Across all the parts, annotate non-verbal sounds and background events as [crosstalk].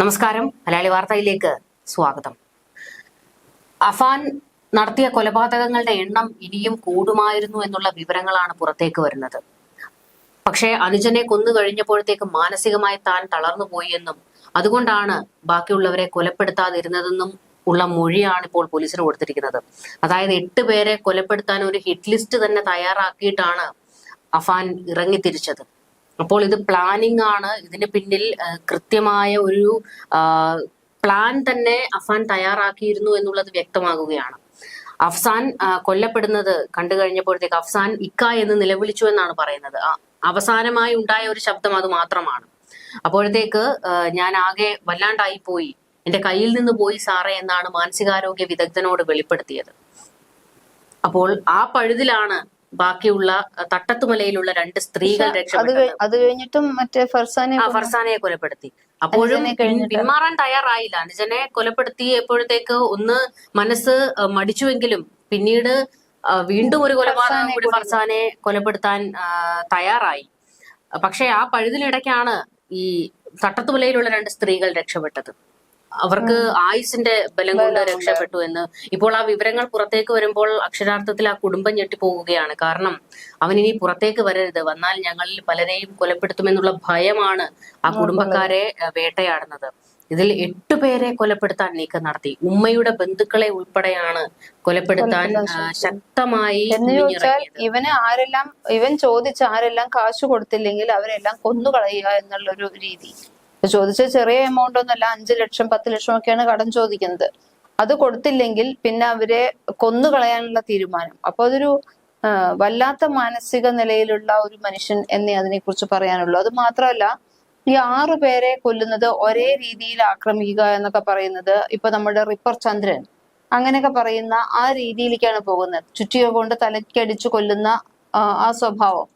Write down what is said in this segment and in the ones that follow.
നമസ്കാരം. മലയാളി വാർത്തയിലേക്ക് സ്വാഗതം. അഫാൻ നടത്തിയ കൊലപാതകങ്ങളുടെ എണ്ണം ഇനിയും കൂടുമായിരുന്നു എന്നുള്ള വിവരങ്ങളാണ് പുറത്തേക്ക് വരുന്നത്. പക്ഷേ അനുജനെ കൊന്നു കഴിഞ്ഞപ്പോഴത്തേക്ക് മാനസികമായി താൻ തളർന്നു പോയി എന്നും അതുകൊണ്ടാണ് ബാക്കിയുള്ളവരെ കൊലപ്പെടുത്താതിരുന്നതെന്നും ഉള്ള മൊഴിയാണ് ഇപ്പോൾ പോലീസിന് കൊടുത്തിരിക്കുന്നത്. അതായത് എട്ട് പേരെ കൊലപ്പെടുത്താൻ ഒരു ഹിറ്റ് ലിസ്റ്റ് തന്നെ തയ്യാറാക്കിയിട്ടാണ് അഫാൻ ഇറങ്ങിത്തിരിച്ചത്. അപ്പോൾ ഇത് പ്ലാനിംഗ് ആണ്. ഇതിന് പിന്നിൽ കൃത്യമായ ഒരു പ്ലാൻ തന്നെ അഫാൻ തയ്യാറാക്കിയിരുന്നു എന്നുള്ളത് വ്യക്തമാകുകയാണ്. അഫ്സാൻ കൊല്ലപ്പെടുന്നത് കണ്ടു കഴിഞ്ഞപ്പോഴത്തേക്ക് അഫ്സാൻ ഇക്ക എന്ന് നിലവിളിച്ചു എന്നാണ് പറയുന്നത്. അവസാനമായി ഉണ്ടായ ഒരു ശബ്ദം അത് മാത്രമാണ്. അപ്പോഴത്തേക്ക് ഞാൻ ആകെ വല്ലാണ്ടായി പോയി. എന്റെ കയ്യിൽ നിന്ന് പോയി സാറേ എന്നാണ് മാനസികാരോഗ്യ വിദഗ്ധനോട് വെളിപ്പെടുത്തിയത്. അപ്പോൾ ആ പഴുതിലാണ് ബാക്കിയുള്ള തട്ടത്തുമലയിലുള്ള രണ്ട് സ്ത്രീകൾ രക്ഷപ്പെട്ടു അത് കഴിഞ്ഞിട്ടും മറ്റേ ഫർസാനെ ഫർസാനയെ കൊലപ്പെടുത്തി. അപ്പോഴും? പിന്മാറാൻ തയ്യാറായില്ല. അനുജനെ കൊലപ്പെടുത്തി എപ്പോഴത്തേക്ക് ഒന്ന് മനസ്സ് മടിച്ചുവെങ്കിലും പിന്നീട് വീണ്ടും ഒരു കൊലപാതകം കൂടി ഫർസാനെ കൊലപ്പെടുത്താൻ തയ്യാറായി. പക്ഷെ ആ പഴുതിലിടയ്ക്കാണ് ഈ തട്ടത്തുമലയിലുള്ള രണ്ട് സ്ത്രീകൾ രക്ഷപ്പെട്ടത്. അവർക്ക് ആയുസിന്റെ ബലം കൊണ്ട് രക്ഷപ്പെട്ടു എന്ന്. ഇപ്പോൾ ആ വിവരങ്ങൾ പുറത്തേക്ക് വരുമ്പോൾ അക്ഷരാർത്ഥത്തിൽ ആ കുടുംബം ഞെട്ടിപ്പോവുകയാണ് കാരണം അവൻ ഇനി പുറത്തേക്ക് വരരുത്. വന്നാൽ ഞങ്ങളിൽ പലരെയും കൊലപ്പെടുത്തുമെന്നുള്ള ഭയമാണ് ആ കുടുംബക്കാരെ വേട്ടയാടുന്നത്. ഇതിൽ എട്ട് പേരെ കൊലപ്പെടുത്താൻ നീക്കം നടത്തി. ഉമ്മയുടെ ബന്ധുക്കളെ ഉൾപ്പെടെയാണ് കൊലപ്പെടുത്താൻ ശക്തമായി എന്ന് ചോദിച്ചാൽ ഇവന് ആരെല്ലാം ഇവൻ ചോദിച്ച ആരെല്ലാം കാശ് കൊടുത്തില്ലെങ്കിൽ അവരെല്ലാം കൊന്നുകളയുക എന്നുള്ളൊരു രീതി. ചോദിച്ച ചെറിയ എമൗണ്ട് ഒന്നല്ല അഞ്ചു ലക്ഷം പത്ത് ലക്ഷം ഒക്കെയാണ് കടം ചോദിക്കുന്നത്. അത് കൊടുത്തില്ലെങ്കിൽ പിന്നെ അവരെ കൊന്നുകളയാനുള്ള തീരുമാനം. അപ്പൊ അതൊരു വല്ലാത്ത മാനസിക നിലയിലുള്ള ഒരു മനുഷ്യൻ എന്നേ അതിനെ കുറിച്ച് പറയാനുള്ളൂ. അത് മാത്രമല്ല ഈ ആറു പേരെ കൊല്ലുന്നത് ഒരേ രീതിയിൽ ആക്രമിക്കുക എന്നൊക്കെ പറയുന്നത് ഇപ്പൊ നമ്മുടെ റിപ്പർ ചന്ദ്രൻ അങ്ങനെയൊക്കെ പറയുന്ന ആ രീതിയിലേക്കാണ് പോകുന്നത്. ചുറ്റിക കൊണ്ട് തലക്കടിച്ചു കൊല്ലുന്ന ആ സ്വഭാവം.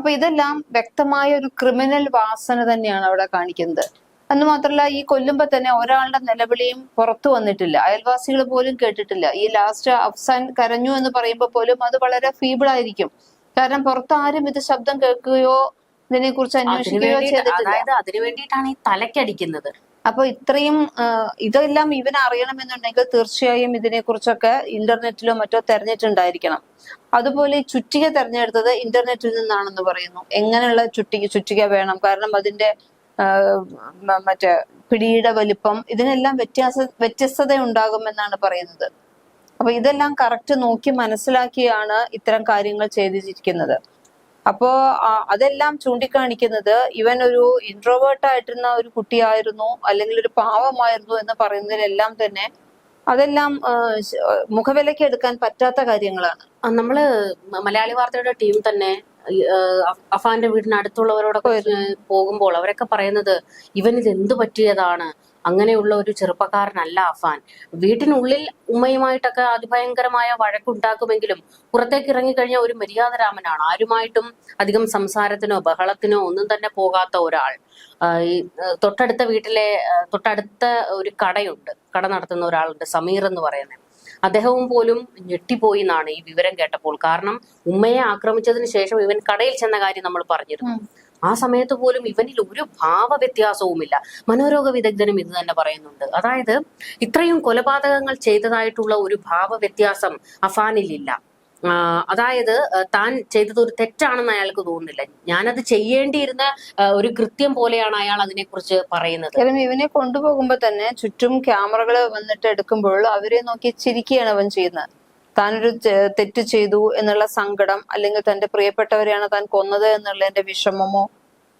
അപ്പൊ ഇതെല്ലാം വ്യക്തമായ ഒരു ക്രിമിനൽ വാസന തന്നെയാണ് അവിടെ കാണിക്കുന്നത്. എന്ന് മാത്രമല്ല ഈ കൊല്ലുമ്പോ തന്നെ ഒരാളുടെ നിലവിളിയും പുറത്തു വന്നിട്ടില്ല. അയൽവാസികൾ പോലും കേട്ടിട്ടില്ല. ഈ ലാസ്റ്റ് അഫ്സാൻ കരഞ്ഞു എന്ന് പറയുമ്പോൾ പോലും അത് വളരെ ഫീബിൾ ആയിരിക്കും. കാരണം പുറത്ത് ആരും ഇത് ശബ്ദം കേൾക്കുകയോ ഇതിനെ കുറിച്ച് അന്വേഷിക്കുകയോ ചെയ്തിട്ടില്ല. അതായത് അതിനു വേണ്ടിയിട്ടാണ് ഈ തലക്കടിക്കുന്നത് അപ്പൊ ഇത്രയും ഇതെല്ലാം ഇവൻ അറിയണമെന്നുണ്ടെങ്കിൽ തീർച്ചയായും ഇതിനെ കുറിച്ചൊക്കെ ഇന്റർനെറ്റിലോ മറ്റോ തെരഞ്ഞിട്ടുണ്ടായിരിക്കണം. അതുപോലെ ചുറ്റിക തെരഞ്ഞെടുത്തത് ഇന്റർനെറ്റിൽ നിന്നാണെന്ന് പറയുന്നു. എങ്ങനെയുള്ള ചുറ്റിക ചുറ്റിക വേണം? കാരണം അതിന്റെ മറ്റേ പിടിയുടെ വലിപ്പം ഇതിനെല്ലാം വ്യത്യാസ വ്യത്യസ്തത ഉണ്ടാകുമെന്നാണ് പറയുന്നത്. അപ്പൊ ഇതെല്ലാം കറക്റ്റ് നോക്കി മനസ്സിലാക്കിയാണ് ഇത്തരം കാര്യങ്ങൾ ചെയ്തിരിക്കുന്നത്. അപ്പോ അതെല്ലാം ചൂണ്ടിക്കാണിക്കുന്നത് ഇവൻ ഒരു ഇൻട്രോവേർട്ട് ആയിട്ടിരുന്ന ഒരു കുട്ടിയായിരുന്നു അല്ലെങ്കിൽ ഒരു പാവമായിരുന്നു എന്ന് പറയുന്നതിലെല്ലാം തന്നെ അതെല്ലാം മുഖവിലയ്ക്ക് എടുക്കാൻ പറ്റാത്ത കാര്യങ്ങളാണ്. നമ്മൾ മലയാളി വാർത്തയുടെ ടീം തന്നെ അഫാന്റെ വീടിനടുത്തുള്ളവരോടൊക്കെ പോകുമ്പോൾ അവരൊക്കെ പറയുന്നത് ഇവൻ ഇത് എന്തു പറ്റിയതാണ്? അങ്ങനെയുള്ള ഒരു ചെറുപ്പക്കാരനല്ല അഫാൻ. വീട്ടിനുള്ളിൽ ഉമ്മയുമായിട്ടൊക്കെ അതിഭയങ്കരമായ വഴക്കുണ്ടാക്കുമെങ്കിലും പുറത്തേക്ക് ഇറങ്ങിക്കഴിഞ്ഞാൽ ഒരു മര്യാദരാമനാണ് ആരുമായിട്ടും അധികം സംസാരത്തിനോ ബഹളത്തിനോ ഒന്നും തന്നെ പോകാത്ത ഒരാൾ. ഈ തൊട്ടടുത്ത വീട്ടിലെ തൊട്ടടുത്ത ഒരു കടയുണ്ട്. കട നടത്തുന്ന ഒരാളുണ്ട് സമീർ എന്ന് പറയുന്നത് അദ്ദേഹവും പോലും ഞെട്ടിപ്പോയി എന്നാണ് ഈ വിവരം കേട്ടപ്പോൾ. കാരണം ഉമ്മയെ ആക്രമിച്ചതിന് ശേഷം ഇവൻ കടയിൽ ചെന്ന കാര്യം നമ്മൾ പറഞ്ഞിരുന്നു. ആ സമയത്ത് പോലും ഇവനിൽ ഒരു ഭാവ വ്യത്യാസവുമില്ല മനോരോഗ വിദഗ്ധനും ഇത് തന്നെ പറയുന്നുണ്ട്. അതായത് ഇത്രയും കൊലപാതകങ്ങൾ ചെയ്തതായിട്ടുള്ള ഒരു ഭാവ വ്യത്യാസം അഫാനിലില്ല അതായത് താൻ ചെയ്തത് ഒരു തെറ്റാണെന്ന് അയാൾക്ക് തോന്നുന്നില്ല. ഞാനത് ചെയ്യേണ്ടിയിരുന്ന ഒരു കൃത്യം പോലെയാണ് അയാൾ അതിനെക്കുറിച്ച് പറയുന്നത്. ഇവനെ കൊണ്ടുപോകുമ്പോ തന്നെ ചുറ്റും ക്യാമറകൾ വന്നിട്ട് എടുക്കുമ്പോൾ അവരെ നോക്കി ചിരിക്കുകയാണ് അവൻ ചെയ്യുന്നത്. താനൊരു തെറ്റ് ചെയ്തു എന്നുള്ള സങ്കടം അല്ലെങ്കിൽ തന്റെ പ്രിയപ്പെട്ടവരെയാണ് താൻ കൊന്നത് എന്നുള്ളതിന്റെ വിഷമമോ?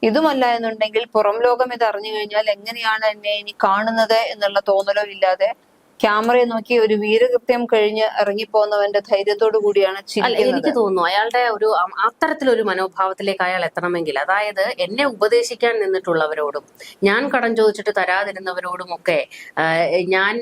ഇതുമല്ല എന്നുണ്ടെങ്കിൽ പുറം ലോകം ഇത് അറിഞ്ഞു കഴിഞ്ഞാൽ എങ്ങനെയാണ് എന്നെ ഇനി കാണുന്നത് എന്നുള്ള തോന്നലോ ഇല്ലാതെ ക്യാമറയെ നോക്കി ഒരു വീരകൃത്യം കഴിഞ്ഞ് ഇറങ്ങിപ്പോന്നവന്റെ ധൈര്യത്തോടു കൂടിയാണ് എനിക്ക് തോന്നുന്നു അയാളുടെ ഒരു അത്തരത്തിലൊരു മനോഭാവത്തിലേക്ക് അയാൾ എത്തണമെങ്കിൽ അതായത് എന്നെ ഉപദേശിക്കാൻ നിന്നിട്ടുള്ളവരോടും ഞാൻ കടം ചോദിച്ചിട്ട് തരാതിരുന്നവരോടും ഒക്കെ ഞാൻ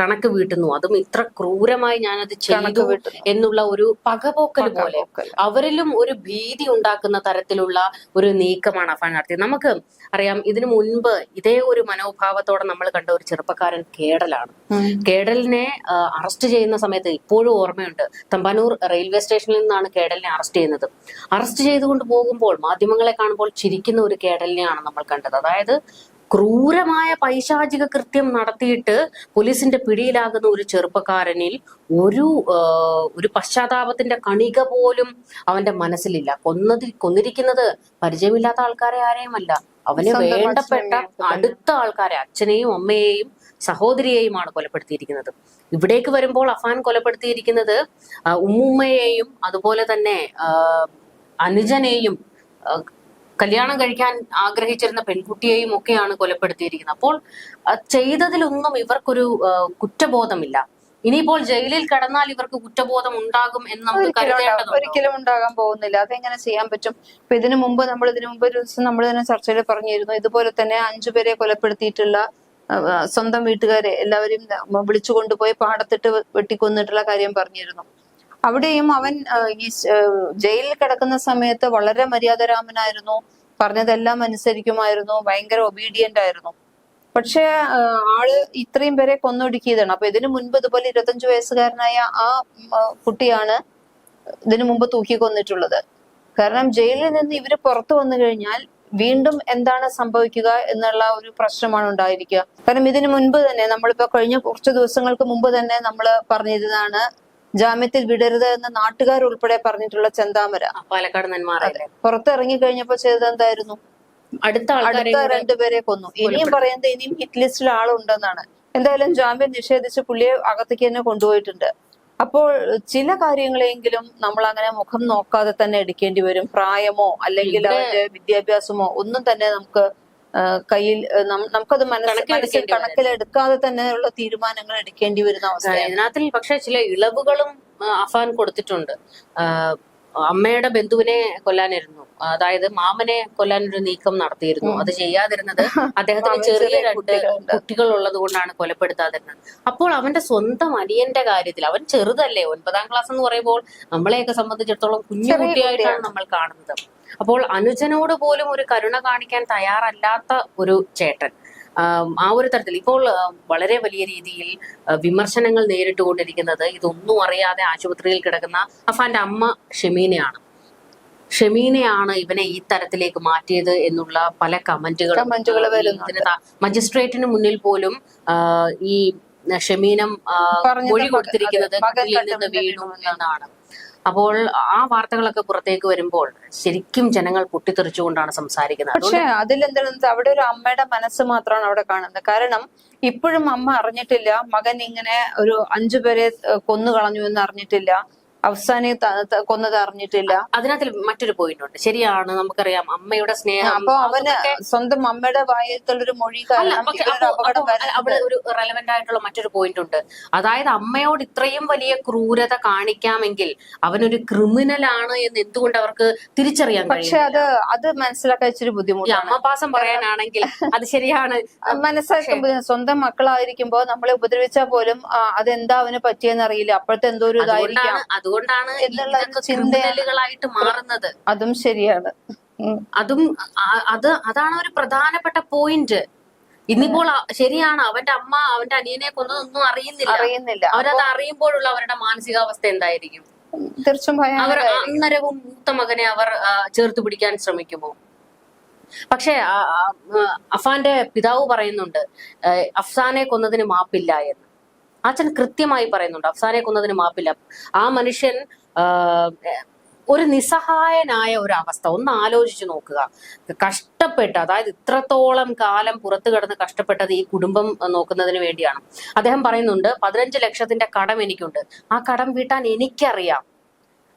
കണക്ക് വീട്ടുന്നു അതും ഇത്ര ക്രൂരമായി ഞാനത് ചെയ്തു. എന്നുള്ള ഒരു പകപോക്കൽ പോലെ അവരിലും ഒരു ഭീതി ഉണ്ടാക്കുന്ന തരത്തിലുള്ള ഒരു നീക്കമാണ് അഫാൻ നടത്തിയത് നമുക്ക് അറിയാം ഇതിനു മുൻപ് ഇതേ ഒരു മനോഭാവത്തോടെ നമ്മൾ കണ്ട ഒരു ചെറുപ്പക്കാരൻ കേടലാണ്. കേഡലിനെ അറസ്റ്റ് ചെയ്യുന്ന സമയത്ത് ഇപ്പോഴും ഓർമ്മയുണ്ട്. തമ്പാനൂർ റെയിൽവേ സ്റ്റേഷനിൽ നിന്നാണ് കേഡലിനെ അറസ്റ്റ് ചെയ്യുന്നത്. അറസ്റ്റ് ചെയ്തുകൊണ്ട് പോകുമ്പോൾ മാധ്യമങ്ങളെ കാണുമ്പോൾ ചിരിക്കുന്ന ഒരു കേഡലിനെയാണ് നമ്മൾ കണ്ടത്. അതായത് ക്രൂരമായ പൈശാചിക കൃത്യം നടത്തിയിട്ട് പോലീസിന്റെ പിടിയിലാകുന്ന ഒരു ചെറുപ്പക്കാരനിൽ ഒരു ഒരു പശ്ചാത്താപത്തിന്റെ കണിക പോലും അവന്റെ മനസ്സിലില്ല. കൊന്നത് കൊന്നിരിക്കുന്നത് പരിചയമില്ലാത്ത ആൾക്കാരെ ആരെയുമല്ല. അവന് വേണ്ടപ്പെട്ട അടുത്ത ആൾക്കാരെ അച്ഛനെയും അമ്മയെയും സഹോദരിയെയുമാണ് കൊലപ്പെടുത്തിയിരിക്കുന്നത്. ഇവിടേക്ക് വരുമ്പോൾ അഫാൻ കൊലപ്പെടുത്തിയിരിക്കുന്നത് ഉമ്മുമ്മയെയും അതുപോലെ തന്നെ അനുജനെയും കല്യാണം കഴിക്കാൻ ആഗ്രഹിച്ചിരുന്ന പെൺകുട്ടിയെയും ഒക്കെയാണ് കൊലപ്പെടുത്തിയിരിക്കുന്നത്. അപ്പോൾ ചെയ്തതിലൊന്നും ഇവർക്കൊരു കുറ്റബോധമില്ല. ഇനിയിപ്പോൾ ജയിലിൽ കടന്നാൽ ഇവർക്ക് കുറ്റബോധം ഉണ്ടാകും എന്ന് നമുക്ക് ഒരിക്കലും ഒരിക്കലും ഉണ്ടാകാൻ പോകുന്നില്ല. അതെങ്ങനെ ചെയ്യാൻ പറ്റും? ഇപ്പൊ ഇതിനു മുമ്പ് നമ്മൾ ഇതിനു മുമ്പ് ഒരു ദിവസം നമ്മൾ തന്നെ ചർച്ചയിൽ പറഞ്ഞിരുന്നു ഇതുപോലെ തന്നെ അഞ്ചുപേരെ കൊലപ്പെടുത്തിയിട്ടുള്ള സ്വന്തം വീട്ടുകാരെ എല്ലാവരും വിളിച്ചു കൊണ്ടുപോയി പാടത്തിട്ട് വെട്ടിക്കൊന്നിട്ടുള്ള കാര്യം പറഞ്ഞിരുന്നു. അവിടെയും അവൻ ഈ ജയിലിൽ കിടക്കുന്ന സമയത്ത് വളരെ മര്യാദരാമനായിരുന്നു. പറഞ്ഞതെല്ലാം അനുസരിക്കുമായിരുന്നു. ഭയങ്കര ഒബീഡിയന്റ് ആയിരുന്നു. പക്ഷെ ആൾ ഇത്രയും പേരെ കൊന്നൊടുക്കിയതാണ്. അപ്പൊ ഇതിനു മുൻപ് ഇതുപോലെ ഇരുപത്തഞ്ചു വയസ്സുകാരനായ ആ കുട്ടിയാണ് ഇതിനു മുമ്പ് തൂക്കി കൊന്നിട്ടുള്ളത് കാരണം ജയിലിൽ നിന്ന് ഇവർ പുറത്തു വന്നു കഴിഞ്ഞാൽ വീണ്ടും എന്താണ് സംഭവിക്കുക എന്നുള്ള ഒരു പ്രശ്നമാണ് ഉണ്ടായിരിക്കുക. കാരണം ഇതിനു മുൻപ് തന്നെ നമ്മളിപ്പോ കഴിഞ്ഞ കുറച്ച് ദിവസങ്ങൾക്ക് മുമ്പ് തന്നെ നമ്മൾ പറഞ്ഞിരുന്നതാണ് ജാമ്യത്തിൽ വിടരുത് എന്ന് നാട്ടുകാർ ഉൾപ്പെടെ പറഞ്ഞിട്ടുള്ള ചെന്താമര. പാലക്കാട് നന്മാറ പുറത്തിറങ്ങി കഴിഞ്ഞപ്പോ ചെയ്തത് എന്തായിരുന്നു? അടുത്ത അടുത്ത രണ്ടുപേരെ കൊന്നു. ഇനിയും പറയുന്നത് ഇനിയും ഹിറ്റ് ലിസ്റ്റിൽ ആളുണ്ടെന്നാണ്. എന്തായാലും ജാമ്യം നിഷേധിച്ച് പുള്ളിയെ അകത്തേക്ക് തന്നെ കൊണ്ടുപോയിട്ടുണ്ട്. അപ്പോൾ ചില കാര്യങ്ങളെങ്കിലും നമ്മൾ അങ്ങനെ മുഖം നോക്കാതെ തന്നെ എടുക്കേണ്ടി വരും. പ്രായമോ അല്ലെങ്കിൽ അവരുടെ വിദ്യാഭ്യാസമോ ഒന്നും തന്നെ നമുക്ക് കയ്യിൽ നമുക്കത് മനസ്സിൽ കണക്കിലെടുക്കാതെ തന്നെ ഉള്ള തീരുമാനങ്ങൾ എടുക്കേണ്ടി വരുന്ന അവസ്ഥ ഇതിനകത്തിൽ പക്ഷെ ചില ഇളവുകളും അഫാൻ കൊടുത്തിട്ടുണ്ട്. അമ്മയുടെ ബന്ധുവിനെ കൊല്ലാനിരുന്നു. അതായത് മാമനെ കൊല്ലാനൊരു നീക്കം നടത്തിയിരുന്നു. അത് ചെയ്യാതിരുന്നത് [laughs] അദ്ദേഹത്തിന് ചെറിയ രണ്ട് കുട്ടികൾ ഉള്ളത് കൊണ്ടാണ് കൊലപ്പെടുത്താതിരുന്നത്. അപ്പോൾ അവന്റെ സ്വന്തം അനിയന്റെ കാര്യത്തിൽ അവൻ ചെറുതല്ലേ ഒൻപതാം ക്ലാസ് എന്ന് പറയുമ്പോൾ നമ്മളെയൊക്കെ സംബന്ധിച്ചിടത്തോളം കുഞ്ഞു കുട്ടിയായിട്ടാണ് നമ്മൾ കാണുന്നത്. അപ്പോൾ അനുജനോട് പോലും ഒരു കരുണ കാണിക്കാൻ തയ്യാറല്ലാത്ത ഒരു ചേട്ടൻ. ആം, ഒരു തരത്തിൽ ഇപ്പോൾ വളരെ വലിയ രീതിയിൽ വിമർശനങ്ങൾ നേരിട്ടുകൊണ്ടിരിക്കുന്നത് ഇതൊന്നും അറിയാതെ ആശുപത്രിയിൽ കിടക്കുന്ന അഫാന്റെ അമ്മ ഷെമീനയാണ്. ഷെമീനയാണ് ഇവനെ ഈ തരത്തിലേക്ക് മാറ്റിയത് എന്നുള്ള പല കമന്റുകളും മജിസ്ട്രേറ്റിന് മുന്നിൽ പോലും ഈ ഷെമീനം മൊഴി കൊടുത്തിരിക്കുന്നത് വീണു എന്നാണ്. അപ്പോൾ ആ വാർത്തകളൊക്കെ പുറത്തേക്ക് വരുമ്പോൾ ശരിക്കും ജനങ്ങൾ പൊട്ടിത്തെറിച്ചുകൊണ്ടാണ് സംസാരിക്കുന്നത്. പക്ഷെ അതിലെന്താണെന്ന് അവിടെ ഒരു അമ്മയുടെ മനസ്സ് മാത്രമാണ് അവിടെ കാണുന്നത്. കാരണം ഇപ്പോഴും അമ്മ അറിഞ്ഞിട്ടില്ല. മകൻ ഇങ്ങനെ ഒരു അഞ്ചു പേരെ കൊന്നു കളഞ്ഞു എന്ന് അറിഞ്ഞിട്ടില്ല. അവസാനെ കൊന്നത് അറിഞ്ഞിട്ടില്ല. അതിനകത്തിൽ മറ്റൊരു പോയിന്റ് ഉണ്ട്. ശരിയാണ് നമുക്കറിയാം. അമ്മയുടെ സ്നേഹം. അപ്പൊ അവന് സ്വന്തം അമ്മയുടെ വായത്തുള്ളൊരു മൊഴി അവിടെ ഒരു റെലവെന്റ് ആയിട്ടുള്ള മറ്റൊരു പോയിന്റ് ഉണ്ട്. അതായത് അമ്മയോട് ഇത്രയും വലിയ ക്രൂരത കാണിക്കാമെങ്കിൽ അവനൊരു ക്രിമിനൽ ആണ് എന്ന് എന്തുകൊണ്ട് അവർക്ക് തിരിച്ചറിയാൻ പക്ഷെ അത് അത് മനസ്സിലാക്കാൻ ഇച്ചിരി ബുദ്ധിമുട്ട് അമ്മപാസം പറയാനാണെങ്കിൽ അത് ശരിയാണ്. മനസ്സിലാക്കാൻ സ്വന്തം മക്കളായിരിക്കുമ്പോ നമ്മളെ ഉപദ്രവിച്ചാൽ പോലും അതെന്താ അവന് പറ്റിയെന്നറിയില്ല. അപ്പോഴത്തെ എന്തോ ഒരു ഇതായിരിക്കാം. അതുകൊണ്ടാണ് ഇതൊക്കെ ക്രിമിനലുകളായിട്ട് മാറുന്നത്. അതും ശരിയാണ്. അതും അത് അതാണ് ഒരു പ്രധാനപ്പെട്ട പോയിന്റ്. ഇന്നിപ്പോൾ ശരിയാണ്. അവന്റെ അമ്മ അവന്റെ അനിയനെ കൊന്നതൊന്നും അറിയുന്നില്ല. അറിയുന്നില്ല. അവരത് അറിയുമ്പോഴുള്ള അവരുടെ മാനസികാവസ്ഥ എന്തായിരിക്കും? തീർച്ചയായും അവർ അന്നരവും മൂത്ത മകനെ അവർ ചേർത്ത് പിടിക്കാൻ ശ്രമിക്കുമോ? പക്ഷേ അഫാന്റെ പിതാവ് പറയുന്നുണ്ട് അഫ്സാനെ കൊന്നതിന് മാപ്പില്ല എന്ന്. അച്ഛൻ കൃത്യമായി പറയുന്നുണ്ട് അഫ്സാനെ കൊന്നതിന് മാപ്പില്ല. ആ മനുഷ്യൻ ഒരു നിസ്സഹായനായ ഒരു അവസ്ഥ ഒന്ന് ആലോചിച്ച് നോക്കുക. കഷ്ടപ്പെട്ട് അതായത് ഇത്രത്തോളം കാലം പുറത്തു കിടന്ന് കഷ്ടപ്പെട്ടത് ഈ കുടുംബം നോക്കുന്നതിന് വേണ്ടിയാണ്. അദ്ദേഹം പറയുന്നുണ്ട് പതിനഞ്ച് ലക്ഷത്തിന്റെ കടം എനിക്കുണ്ട്. ആ കടം വീട്ടാൻ എനിക്കറിയാം.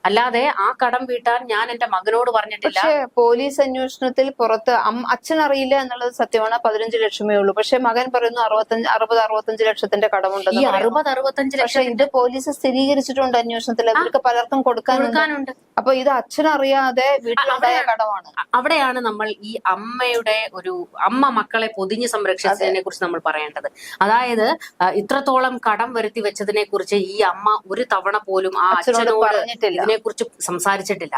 അല്ലാതെ ആ കടം വീട്ടാൻ ഞാൻ എന്റെ മകനോട് പറഞ്ഞിട്ടില്ല. പോലീസ് അന്വേഷണത്തിൽ പുറത്ത് അച്ഛൻ അറിയില്ല എന്നുള്ളത് സത്യമാണ്. പതിനഞ്ച് ലക്ഷമേ ഉള്ളൂ. പക്ഷെ മകൻ പറയുന്നു അറുപത്തഞ്ച് അറുപത് അറുപത്തഞ്ച് ലക്ഷത്തിന്റെ ഈ കടമുണ്ടെന്ന് പറയുന്നു. അറുപത് അറുപത്തഞ്ച് ലക്ഷം ഇത് പോലീസ് സ്ഥിരീകരിച്ചിട്ടുണ്ട് അന്വേഷണത്തിൽ. അവർക്ക് പലർക്കും കൊടുക്കാനുണ്ട്. അപ്പൊ ഇത് അച്ഛൻ അറിയാതെ വീട്ടിലുണ്ടായ കടമാണ്. അവിടെയാണ് നമ്മൾ ഈ അമ്മയുടെ ഒരു അമ്മ മക്കളെ പൊതിഞ്ഞ് സംരക്ഷിച്ചതിനെ കുറിച്ച് നമ്മൾ പറയേണ്ടത്. അതായത് ഇത്രത്തോളം കടം വരുത്തി വെച്ചതിനെ കുറിച്ച് ഈ അമ്മ ഒരു തവണ പോലും ആ അച്ഛനോട് അച്ഛനോട് പറഞ്ഞിട്ടില്ല. ഇതിനെക്കുറിച്ച് സംസാരിച്ചിട്ടില്ല.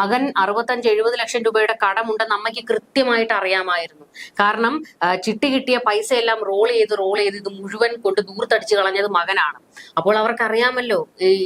മകൻ അറുപത്തഞ്ച് എഴുപത് ലക്ഷം രൂപയുടെ കടമുണ്ടെന്ന് അമ്മയ്ക്ക് കൃത്യമായിട്ട് അറിയാമായിരുന്നു. കാരണം ചിട്ടി കിട്ടിയ പൈസ എല്ലാം റോൾ ചെയ്ത് റോൾ ചെയ്ത് ഇത് മുഴുവൻ കൊണ്ട് ദൂർത്തടിച്ച് കളഞ്ഞത് മകനാണ്. അപ്പോൾ അവർക്ക് അറിയാമല്ലോ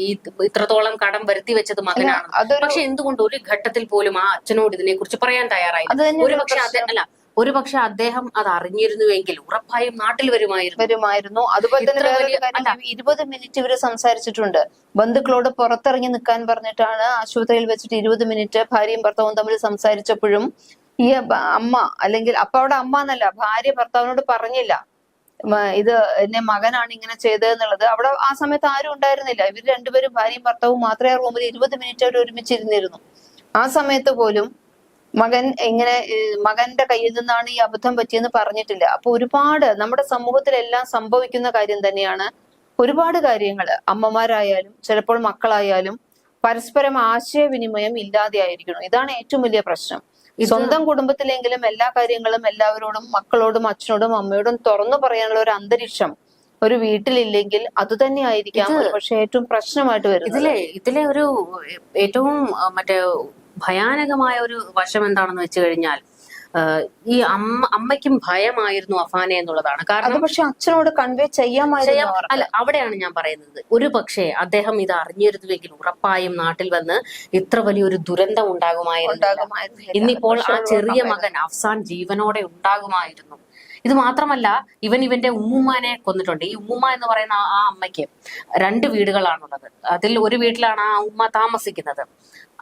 ഈ ഇത്രത്തോളം കടം വരുത്തി വെച്ചത് മകനാണ്. പക്ഷെ എന്തുകൊണ്ട് ഒരു ഘട്ടത്തിൽ പോലും ആ അച്ഛനോട് ഇതിനെ കുറിച്ച് പറയാൻ തയ്യാറായി ഒരു പക്ഷെ അല്ല ഒരുപക്ഷെ അദ്ദേഹം അത് അറിഞ്ഞിരുന്നുവെങ്കിൽ ഉറപ്പായും നാട്ടിൽ വരുമായിരുന്നു. വരുമായിരുന്നു. അതുപോലെ തന്നെ ഇത്ര വേറൊരു കാര്യം ഇരുപത് മിനിറ്റ് ഇവർ സംസാരിച്ചിട്ടുണ്ട്. ബന്ധുക്കളോട് പുറത്തിറങ്ങി നിൽക്കാൻ പറഞ്ഞിട്ടാണ് ആശുപത്രിയിൽ വെച്ചിട്ട് ഇരുപത് മിനിറ്റ് ഭാര്യയും ഭർത്താവും തമ്മിൽ സംസാരിച്ചപ്പോഴും ഈ ബ- അമ്മ അല്ലെങ്കിൽ അപ്പൊ അവിടെ അമ്മ എന്നല്ല ഭാര്യ ഭർത്താവിനോട് പറഞ്ഞില്ല. മ- ഇത് എന്നെ മകനാണ് ഇങ്ങനെ ചെയ്തതെന്നുള്ളത്. അവിടെ ആ സമയത്ത് ആരും ഉണ്ടായിരുന്നില്ല. ഇവർ രണ്ടുപേരും ഭാര്യയും ഭർത്താവും മാത്രമേ ആ റൂമിൽ ഇരുപത് മിനിറ്റ് അവർ ഒരുമിച്ചിരുന്നിരുന്നു. ആ സമയത്ത് പോലും മകൻ എങ്ങനെ മകന്റെ കയ്യിൽ നിന്നാണ് ഈ അബദ്ധം പറ്റിയെന്ന് പറഞ്ഞിട്ടില്ല. അപ്പൊ ഒരുപാട് നമ്മുടെ സമൂഹത്തിലെല്ലാം സംഭവിക്കുന്ന കാര്യം തന്നെയാണ് ഒരുപാട് കാര്യങ്ങൾ അമ്മമാരായാലും ചിലപ്പോൾ മക്കളായാലും പരസ്പരം ആശയവിനിമയം ഇല്ലാതെ ഇല്ലാതെയായിരിക്കണം ഇതാണ് ഏറ്റവും വലിയ പ്രശ്നം. സ്വന്തം കുടുംബത്തിലെങ്കിലും എല്ലാ കാര്യങ്ങളും എല്ലാവരോടും മക്കളോടും അച്ഛനോടും അമ്മയോടും തുറന്നു പറയാനുള്ള ഒരു അന്തരീക്ഷം ഒരു വീട്ടിലില്ലെങ്കിൽ അത് തന്നെ ആയിരിക്കാം പക്ഷെ ഏറ്റവും പ്രശ്നമായിട്ട് വരും ഇതിലെ ഇതിലെ ഒരു ഏറ്റവും മറ്റേ ഭയാനകമായ ഒരു വശം എന്താണെന്ന് വെച്ച് കഴിഞ്ഞാൽ ഈ അമ്മ അമ്മയ്ക്കും ഭയമായിരുന്നു അഫാനെ എന്നുള്ളതാണ്. കാരണം പക്ഷെ അച്ഛനോട് കൺവേ ചെയ്യാമായിരുന്നു അല്ല അവിടെയാണ് ഞാൻ പറയുന്നത്. ഒരു പക്ഷേ അദ്ദേഹം ഇത് അറിഞ്ഞിരുന്നുവെങ്കിൽ ഉറപ്പായും നാട്ടിൽ വന്ന് ഇത്ര വലിയൊരു ദുരന്തം ഉണ്ടാകുമായിരുന്നു. ഇന്നിപ്പോൾ ആ ചെറിയ മകൻ അഫ്സാൻ ജീവനോടെ ഉണ്ടാകുമായിരുന്നു. ഇത് മാത്രമല്ല ഇവൻ ഇവന്റെ ഉമ്മുമാനെ കൊന്നിട്ടുണ്ട്. ഈ ഉമ്മുമ്മ എന്ന് പറയുന്ന ആ- അമ്മയ്ക്ക് രണ്ട് വീടുകളാണുള്ളത്. അതിൽ ഒരു വീട്ടിലാണ് ആ ഉമ്മ താമസിക്കുന്നത്.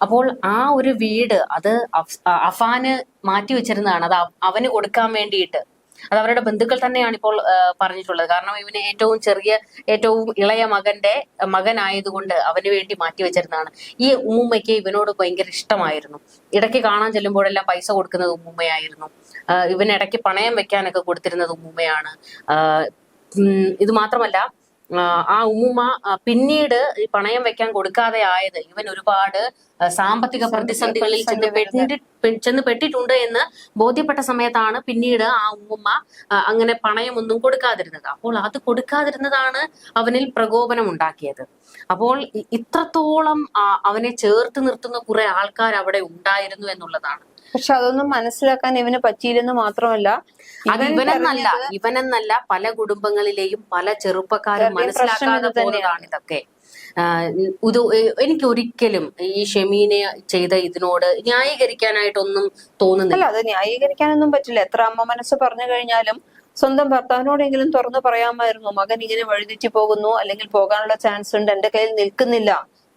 അപ്പോൾ ആ ഒരു വീട് അത് അഫ്- അഫാന് മാറ്റി വെച്ചിരുന്നതാണ്. അത് അവ- അവന് കൊടുക്കാൻ വേണ്ടിയിട്ട്. അത് അവരുടെ ബന്ധുക്കൾ തന്നെയാണ് ഇപ്പോൾ പറഞ്ഞിട്ടുള്ളത്. കാരണം ഇവന് ഏറ്റവും ചെറിയ ഏറ്റവും ഇളയ മകന്റെ മകനായതുകൊണ്ട് അവന് വേണ്ടി മാറ്റി വെച്ചിരുന്നതാണ്. ഈ ഉമ്മയ്ക്ക് ഇവനോട് ഭയങ്കര ഇഷ്ടമായിരുന്നു. ഇടയ്ക്ക് കാണാൻ ചെല്ലുമ്പോഴെല്ലാം പൈസ കൊടുക്കുന്നത് ഉമ്മുമ്മയായിരുന്നു. ഇടയ്ക്ക് പണയം വെക്കാനൊക്കെ കൊടുത്തിരുന്നത് ഉമ്മുമ്മയാണ്. ഇത് മാത്രമല്ല ആ, ഉമ്മ ഉമ്മുമ്മ പിന്നീട് ഈ പണയം വെക്കാൻ കൊടുക്കാതെ ആയത് ഇവൻ ഒരുപാട് സാമ്പത്തിക പ്രതിസന്ധികളിൽ ചെന്ന് പെട്ടി പെ- ചെന്ന് പെട്ടിട്ടുണ്ട് എന്ന് ബോധ്യപ്പെട്ട സമയത്താണ് പിന്നീട് ആ ഉമ്മ അങ്ങനെ അങ്ങനെ പണയമൊന്നും കൊടുക്കാതിരുന്നത്. അപ്പോൾ അത് കൊടുക്കാതിരുന്നതാണ് അവനിൽ പ്രകോപനം ഉണ്ടാക്കിയത്. അപ്പോൾ ഇത്രത്തോളം അവനെ ചേർത്ത് നിർത്തുന്ന കുറെ ആൾക്കാർ അവിടെ ഉണ്ടായിരുന്നു എന്നുള്ളതാണ്. പക്ഷെ അതൊന്നും മനസ്സിലാക്കാൻ ഇവന് പറ്റിയില്ലെന്ന് മാത്രമല്ല ഇവനെന്നല്ല ഇവനെന്നല്ല പല കുടുംബങ്ങളിലെയും പല ചെറുപ്പക്കാരും മനസ്സിലാക്കാതെ. പോകുന്നതാണ് ഇതൊക്കെ. ഇത് എനിക്ക് ഒരിക്കലും ഈ ഷെമീനെ ചെയ്ത ഇതിനോട് ന്യായീകരിക്കാനായിട്ടൊന്നും തോന്നുന്നില്ല. അത് ന്യായീകരിക്കാനൊന്നും പറ്റില്ല. എത്ര അമ്മ മനസ്സ് പറഞ്ഞു കഴിഞ്ഞാലും സ്വന്തം ഭർത്താവിനോടെങ്കിലും തുറന്നു പറയാമായിരുന്നു മകൻ ഇങ്ങനെ വഴിതെറ്റി പോകുന്നു അല്ലെങ്കിൽ പോകാനുള്ള ചാൻസ് ഉണ്ട് എന്റെ കയ്യിൽ നിൽക്കുന്നില്ല.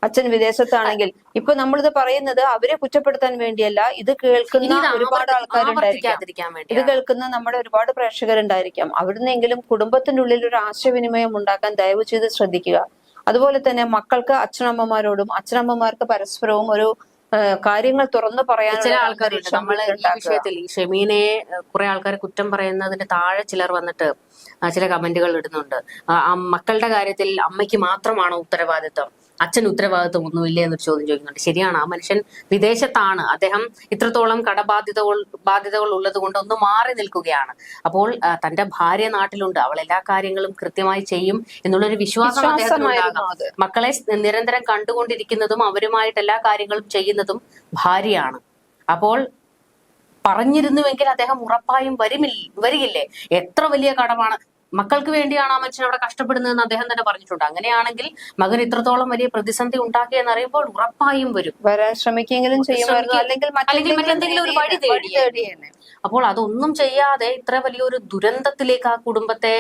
അച്ഛൻ വിദേശത്താണെങ്കിൽ. ഇപ്പൊ നമ്മളിത് പറയുന്നത് അവരെ കുറ്റപ്പെടുത്താൻ വേണ്ടിയല്ല ഇത് കേൾക്കുന്ന ഒരുപാട് ആൾക്കാരുണ്ടായിരിക്കാം. ഇത് കേൾക്കുന്ന നമ്മുടെ ഒരുപാട് പ്രേക്ഷകരുണ്ടായിരിക്കാം. അവിടുന്നെങ്കിലും കുടുംബത്തിന്റെ ഉള്ളിൽ ഒരു ആശയവിനിമയം ഉണ്ടാക്കാൻ ദയവ് ചെയ്ത് ശ്രദ്ധിക്കുക. അതുപോലെ തന്നെ മക്കൾക്ക് അച്ഛനമ്മമാരോടും അച്ഛനമ്മമാർക്ക് പരസ്പരവും ഒരു കാര്യങ്ങൾ തുറന്നു പറയാൻ ചില ആൾക്കാർ നമ്മൾ ഈ വിഷയത്തിൽ ഈ ഷെമീനെ കുറെ ആൾക്കാർ കുറ്റം പറയുന്നതിന്റെ താഴെ ചിലർ വന്നിട്ട് ചില കമന്റുകൾ ഇടുന്നുണ്ട്. മക്കളുടെ കാര്യത്തിൽ അമ്മയ്ക്ക് മാത്രമാണോ ഉത്തരവാദിത്വം? അച്ഛൻ ഉത്തരവാദിത്വം ഒന്നുമില്ല എന്നൊരു ചോദ്യം ചോദിക്കുന്നുണ്ട്. ശരിയാണ് ആ മനുഷ്യൻ വിദേശത്താണ്. അദ്ദേഹം ഇത്രത്തോളം കടബാധ്യതകൾ ബാധ്യതകൾ ഉള്ളത് കൊണ്ട് ഒന്ന് മാറി നിൽക്കുകയാണ്. അപ്പോൾ തന്റെ ഭാര്യ നാട്ടിലുണ്ട്. അവൾ എല്ലാ കാര്യങ്ങളും കൃത്യമായി ചെയ്യും എന്നുള്ളൊരു വിശ്വാസം അദ്ദേഹത്തിനുണ്ടാകാം. മക്കളെ നിരന്തരം കണ്ടുകൊണ്ടിരിക്കുന്നതും അവരുമായിട്ട് എല്ലാ കാര്യങ്ങളും ചെയ്യുന്നതും ഭാര്യയാണ്. അപ്പോൾ പറഞ്ഞിരുന്നുവെങ്കിൽ അദ്ദേഹം ഉറപ്പായും വരുമില്ല വരികില്ലേ? എത്ര വലിയ കടമാണ്. മക്കൾക്ക് വേണ്ടിയാണ് ആ മനുഷ്യൻ അവിടെ കഷ്ടപ്പെടുന്നതെന്ന് അദ്ദേഹം തന്നെ പറഞ്ഞിട്ടുണ്ട്. അങ്ങനെയാണെങ്കിൽ മകൻ ഇത്രത്തോളം വലിയ പ്രതിസന്ധി ഉണ്ടാക്കിയെന്ന് അറിയുമ്പോൾ ഉറപ്പായും വരും. വരാൻ ശ്രമിക്കെങ്കിലും അല്ലെങ്കിൽ മറ്റെന്തെങ്കിലും ഒരു വഴി തേടി. അപ്പോൾ അതൊന്നും ചെയ്യാതെ ഇത്ര വലിയൊരു ദുരന്തത്തിലേക്ക് ആ കുടുംബത്തെ